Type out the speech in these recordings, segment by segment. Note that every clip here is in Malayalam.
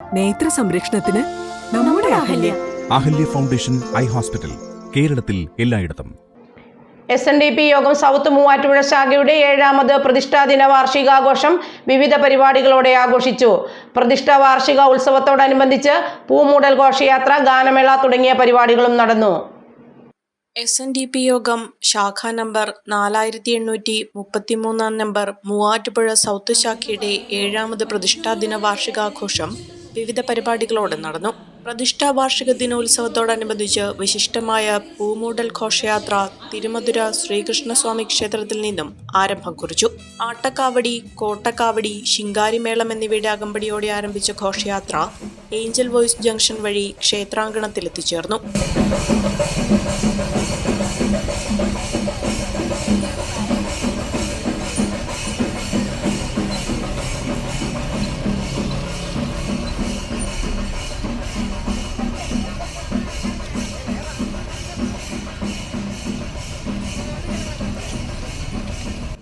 നേത്ര സംരക്ഷണത്തിന് നമ്മുടെ Ahalya. Ahalya. Foundation eye hospital കേരളത്തിൽ എല്ലായിടത്തും. എസ് എൻ ഡി പി യോഗം സൗത്ത് മൂവാറ്റുപുഴ ശാഖയുടെ ഏഴാമത് പ്രതിഷ്ഠാദിന വാർഷികാഘോഷം വിവിധ പരിപാടികളോടെ ആഘോഷിച്ചു. പ്രതിഷ്ഠാ വാർഷിക ഉത്സവത്തോടനുബന്ധിച്ച് പൂമൂടൽ ഘോഷയാത്ര ഗാനമേള തുടങ്ങിയ പരിപാടികളും നടന്നു. എസ് എൻ ഡി പി യോഗം ശാഖ നമ്പർ നാലായിരത്തി എണ്ണൂറ്റി മുപ്പത്തിമൂന്നാം നമ്പർ മൂവാറ്റുപുഴ സൗത്ത് ശാഖയുടെ ഏഴാമത് പ്രതിഷ്ഠാ ദിന വാർഷികാഘോഷം വിവിധ പരിപാടികളോടെ നടന്നു. പ്രതിഷ്ഠാ വാർഷിക ദിനോത്സവത്തോടനുബന്ധിച്ച് വിശിഷ്ടമായ പൂമൂടൽ ഘോഷയാത്ര തിരുമധുര ശ്രീകൃഷ്ണസ്വാമി ക്ഷേത്രത്തിൽ നിന്നും ആരംഭം കുറിച്ചു. ആട്ടക്കാവടി കോട്ടക്കാവടി ശിങ്കാരിമേളം എന്നിവയുടെ അകമ്പടിയോടെ ആരംഭിച്ച ഘോഷയാത്ര ഏഞ്ചൽ വോയ്സ് ജംഗ്ഷൻ വഴി ക്ഷേത്രാങ്കണത്തിൽ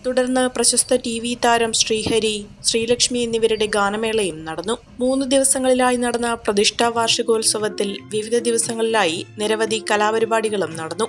തുടർന്ന് പ്രശസ്ത ടി വി താരം ശ്രീഹരി ശ്രീലക്ഷ്മി എന്നിവരുടെ ഗാനമേളയും നടന്നു. മൂന്ന് ദിവസങ്ങളിലായി നടന്ന പ്രതിഷ്ഠാ വാർഷികോത്സവത്തിൽ വിവിധ ദിവസങ്ങളിലായി നിരവധി കലാപരിപാടികളും നടന്നു.